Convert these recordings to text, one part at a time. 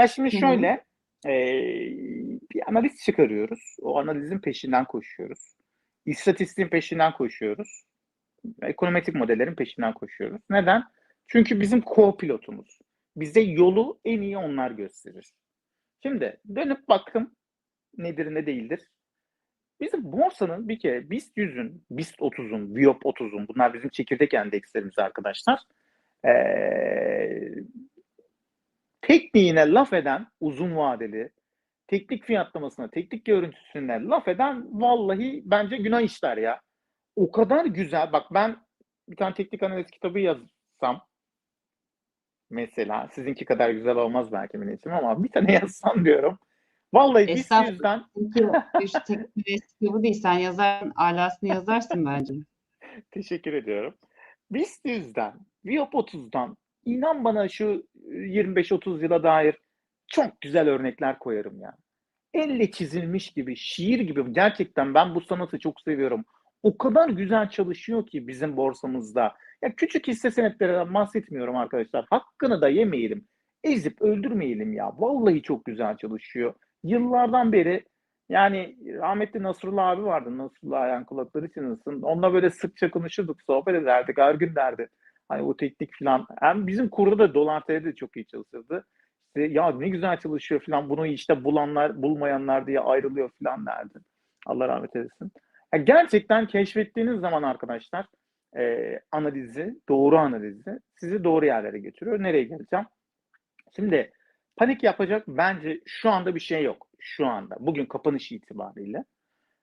Ya şimdi şöyle, eee, bir analiz çıkarıyoruz. O analizin peşinden koşuyoruz. İstatistiğin peşinden koşuyoruz. Ekonometrik modellerin peşinden koşuyoruz. Neden? Çünkü bizim co-pilotumuz. Bize yolu en iyi onlar gösterir. Şimdi dönüp baktım nedir ne değildir. Bizim borsanın bir kere BIST 100'ün, BIST 30'un, VIOP 30'un bunlar bizim çekirdek endekslerimiz arkadaşlar. Eee tekniğine laf eden uzun vadeli, teknik fiyatlamasına, teknik görüntüsüne laf eden vallahi bence günah işler ya. O kadar güzel. Bak ben bir tane teknik analiz kitabı yazsam mesela sizinki kadar güzel olmaz belki Mineciğim ama bir tane yazsam diyorum. Vallahi. 100'den Çünkü bir teknik kitabı değil. Sen yazar, alasını yazarsın bence. Teşekkür ediyorum. BIST 100'den, VIOP 30'dan inan bana şu 25-30 yıla dair çok güzel örnekler koyarım ya. Elle çizilmiş gibi, şiir gibi. Gerçekten ben bu sanatı çok seviyorum. O kadar güzel çalışıyor ki bizim borsamızda. Ya küçük hisse senetlerinden bahsetmiyorum arkadaşlar. Hakkını da yemeyelim. Ezip öldürmeyelim ya. Vallahi çok güzel çalışıyor. Yıllardan beri yani rahmetli Nasrullah abi vardı. Nasrullah ayağın kulakları çınlasın. Onunla böyle sıkça konuşurduk, sohbet ederdik. Her gün derdi. Hani o teknik falan. Hem bizim kurda da dolar TL de çok iyi çalışırdı. İşte ya ne güzel çalışıyor falan. Bunu işte bulanlar, bulmayanlar diye ayrılıyor falan derdi. Allah rahmet eylesin. Ya gerçekten keşfettiğiniz zaman arkadaşlar e, analizi, doğru analizi sizi doğru yerlere götürüyor. Nereye geleceğim? Şimdi panik yapacak bence şu anda bir şey yok. Şu anda. Bugün kapanış itibariyle.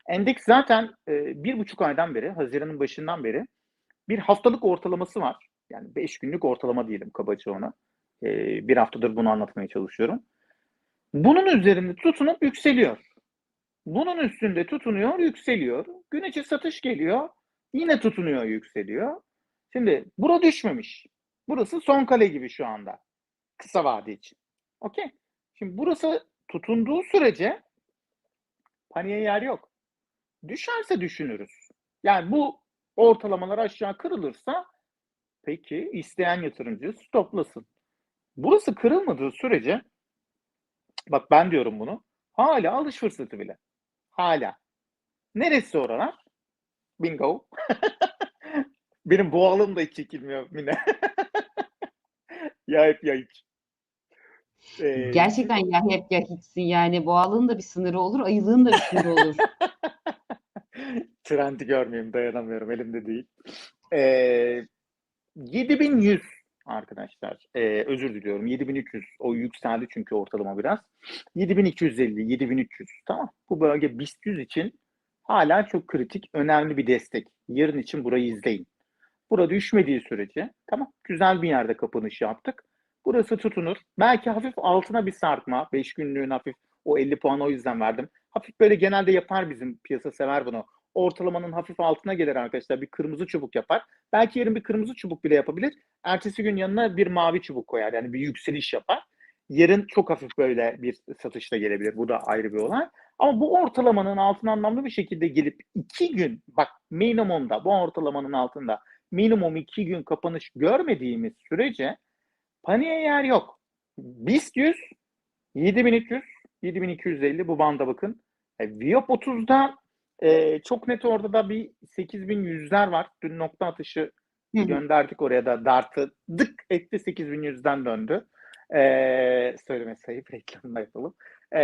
Endeks zaten e, bir buçuk aydan beri, Haziran'ın başından beri bir haftalık ortalaması var. Yani beş günlük ortalama diyelim kabaca ona. E, bir haftadır bunu anlatmaya çalışıyorum. Bunun üzerinde tutunup yükseliyor. Bunun üstünde tutunuyor, yükseliyor. Gün içi satış geliyor, yine tutunuyor, yükseliyor. Şimdi bura düşmemiş. Burası son kale gibi şu anda. Kısa vade için. Okey. Şimdi burası tutunduğu sürece paniğe yer yok. Düşerse düşünürüz. Yani bu ortalamalar aşağı kırılırsa peki isteyen yatırımcı stoplasın. Burası kırılmadığı sürece bak ben diyorum bunu hala alış fırsatı bile. Hala. Neresi oralar? Bingo. Benim boğalım da hiç çekilmiyor Mine. ya hep ya hiç. Ee, Gerçekten ya hep ya hiçsin yani. Boğalığın da bir sınırı olur, ayılığın da bir sınırı olur. Trendi görmeyeyim dayanamıyorum elimde değil. Ee, 7100 arkadaşlar. Ee, özür diliyorum. 7300 o yükseldi çünkü ortalama biraz. 7250, 7300 tamam. Bu bölge BIST 100 için hala çok kritik, önemli bir destek. Yarın için burayı izleyin. Burada düşmediği sürece tamam güzel bir yerde kapanış yaptık. Burası tutunur. Belki hafif altına bir sarkma. 5 günlüğün hafif o 50 puan o yüzden verdim. Hafif böyle genelde yapar bizim piyasa sever bunu. Ortalamanın hafif altına gelir arkadaşlar. Bir kırmızı çubuk yapar. Belki yarın bir kırmızı çubuk bile yapabilir. Ertesi gün yanına bir mavi çubuk koyar. Yani bir yükseliş yapar. Yarın çok hafif böyle bir satışla gelebilir. Bu da ayrı bir olay. Ama bu ortalamanın altına anlamlı bir şekilde gelip iki gün bak minimumda bu ortalamanın altında minimum iki gün kapanış görmediğimiz sürece paniğe yer yok. BIST 100 7300 7250 bu banda bakın. E, Viop 30'da e, çok net orada da bir 8100'ler var. Dün nokta atışı Hı hı. gönderdik oraya da dartı dık etti 8100'den döndü. E, söyleme sayıp reklamını yapalım. E,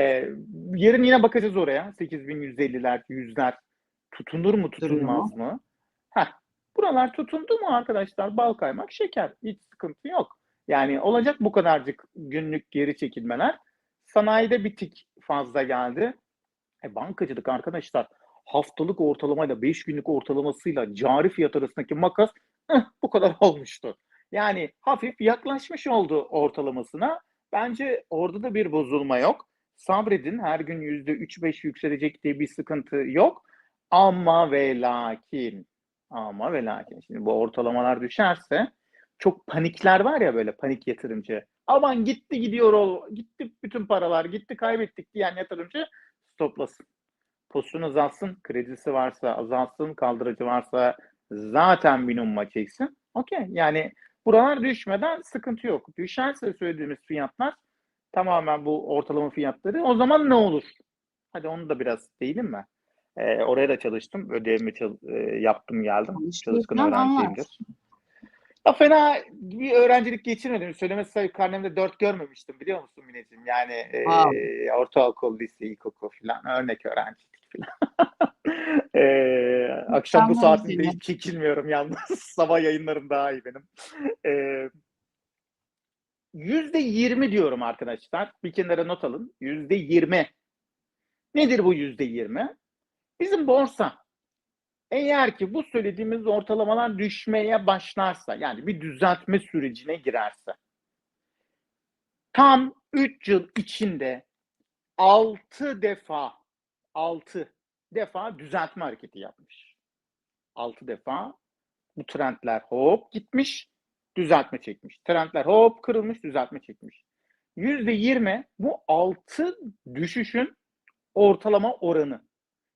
yarın yine bakacağız oraya. 8150'ler, 100'ler tutunur mu tutunmaz mı? Heh, buralar tutundu mu arkadaşlar? Bal kaymak şeker. Hiç sıkıntı yok. Yani olacak bu kadarcık günlük geri çekilmeler. Sanayide bir tik fazla geldi. E, bankacılık arkadaşlar haftalık ortalamayla 5 günlük ortalamasıyla cari fiyat arasındaki makas eh, bu kadar olmuştu. Yani hafif yaklaşmış oldu ortalamasına. Bence orada da bir bozulma yok. Sabredin her gün %3-5 yükselecek diye bir sıkıntı yok. Ama ve lakin ama ve lakin şimdi bu ortalamalar düşerse çok panikler var ya böyle panik yatırımcı. Aman gitti gidiyor o gitti bütün paralar gitti kaybettik diyen yatırımcı stoplasın. Pozisyonu azalsın, kredisi varsa azalsın, kaldırıcı varsa zaten minimuma çeksin. Okey yani buralar düşmeden sıkıntı yok. Düşerse söylediğimiz fiyatlar tamamen bu ortalama fiyatları. O zaman ne olur? Hadi onu da biraz değilim mi? Ee, oraya da çalıştım. Ödevimi çal- e, yaptım geldim. Çalışkan öğrenciyimdir. Ya fena bir öğrencilik geçirmedim. Söylemesi sayıp karnemde dört görmemiştim biliyor musun Mineciğim? Yani e, ortaokul, lise, ilkokul falan örnek öğrencilik falan. e, akşam bu seni. hiç çekilmiyorum yalnız. Sabah yayınlarım daha iyi benim. E, Yüzde yirmi diyorum arkadaşlar. Bir kenara not alın. Yüzde yirmi. Nedir bu yüzde yirmi? Bizim borsa eğer ki bu söylediğimiz ortalamalar düşmeye başlarsa yani bir düzeltme sürecine girerse tam 3 yıl içinde 6 defa 6 defa düzeltme hareketi yapmış. 6 defa bu trendler hop gitmiş, düzeltme çekmiş. Trendler hop kırılmış, düzeltme çekmiş. %20 bu 6 düşüşün ortalama oranı.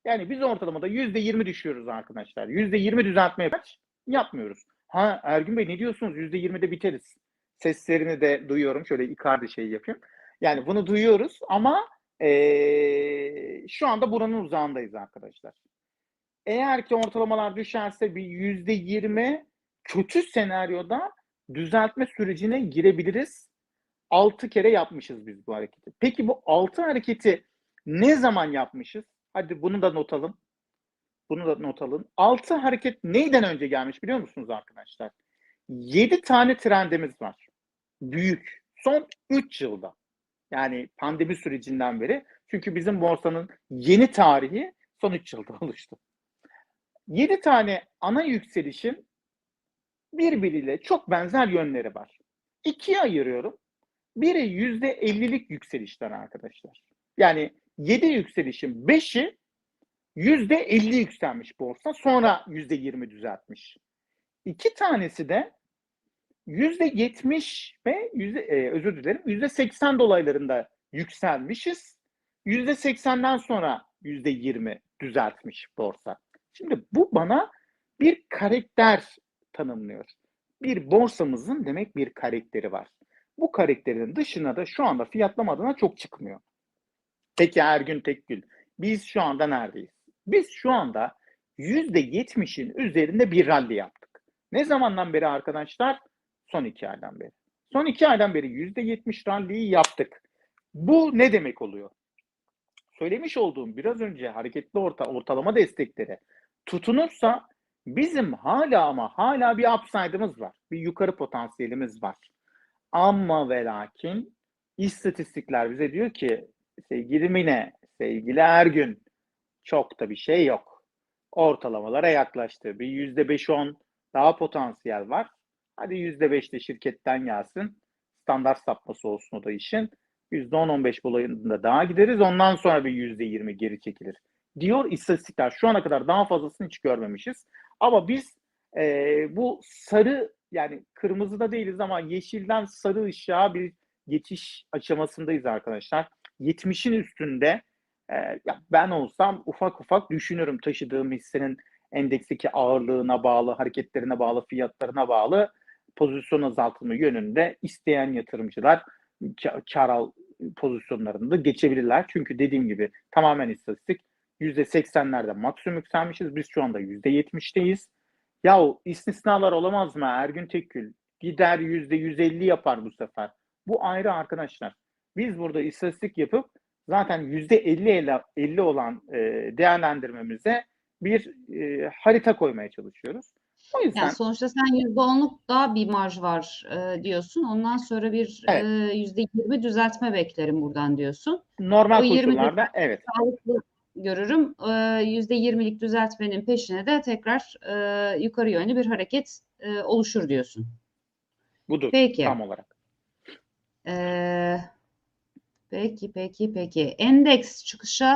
Yani biz ortalamada %20 düşüyoruz arkadaşlar. %20 düzeltme? Yapmıyoruz. Ha Ergün Bey ne diyorsunuz? %20'de biteriz. Seslerini de duyuyorum. Şöyle Icardi şeyi yapayım. Yani bunu duyuyoruz ama eee, şu anda buranın uzağındayız arkadaşlar. Eğer ki ortalamalar düşerse bir %20 kötü senaryoda düzeltme sürecine girebiliriz. 6 kere yapmışız biz bu hareketi. Peki bu 6 hareketi ne zaman yapmışız? Hadi bunu da not alın. Bunu da not alın. 6 hareket neyden önce gelmiş biliyor musunuz arkadaşlar? 7 tane trendimiz var. Büyük. Son 3 yılda. Yani pandemi sürecinden beri. Çünkü bizim borsanın yeni tarihi son 3 yılda oluştu. 7 tane ana yükselişin birbiriyle çok benzer yönleri var. İkiye ayırıyorum. Biri %50'lik yükselişler arkadaşlar. Yani 7 yükselişin 5'i %50 yükselmiş borsa. Sonra %20 düzeltmiş. İki tanesi de %70 ve yüzde, e, özür dilerim %80 dolaylarında yükselmişiz. %80'den sonra %20 düzeltmiş borsa. Şimdi bu bana bir karakter tanımlıyor. Bir borsamızın demek bir karakteri var. Bu karakterin dışına da şu anda fiyatlama adına çok çıkmıyor. Peki Ergün Tekgül, biz şu anda neredeyiz? Biz şu anda %70'in üzerinde bir rally yaptık. Ne zamandan beri arkadaşlar? Son iki aydan beri. Son iki aydan beri %70 rally'yi yaptık. Bu ne demek oluyor? Söylemiş olduğum biraz önce hareketli orta, ortalama destekleri tutunursa bizim hala ama hala bir upside'ımız var. Bir yukarı potansiyelimiz var. Ama ve lakin istatistikler bize diyor ki sevgili Mine, sevgili Ergün çok da bir şey yok. Ortalamalara yaklaştı. Bir yüzde beş on daha potansiyel var. Hadi yüzde beş de şirketten gelsin. Standart sapması olsun o da işin. Yüzde on on beş bolayında daha gideriz. Ondan sonra bir yüzde yirmi geri çekilir. Diyor istatistikler. Şu ana kadar daha fazlasını hiç görmemişiz. Ama biz e, bu sarı yani kırmızıda değiliz ama yeşilden sarı ışığa bir geçiş aşamasındayız arkadaşlar. 70'in üstünde e, ya ben olsam ufak ufak düşünürüm taşıdığım hissenin endeksteki ağırlığına bağlı, hareketlerine bağlı, fiyatlarına bağlı pozisyon azaltımı yönünde isteyen yatırımcılar kar al pozisyonlarında geçebilirler. Çünkü dediğim gibi tamamen istatistik %80'lerde maksimum yükselmişiz. Biz şu anda %70'teyiz. Yahu istisnalar olamaz mı Ergün Tekgül? Gider %150 yapar bu sefer. Bu ayrı arkadaşlar. Biz burada istatistik yapıp zaten %50 50 olan değerlendirmemize bir harita koymaya çalışıyoruz. O yüzden Yani sonuçta sen %10'luk daha bir marj var e, diyorsun. Ondan sonra bir Evet. e, %20 düzeltme beklerim buradan diyorsun. normal o 20 koşullarda evet Sağlıklı görürüm. E, %20'lik düzeltmenin peşine de tekrar e, yukarı yönlü bir hareket e, oluşur diyorsun. budur Peki. tam olarak. E, peki, peki, peki. Endeks çıkışa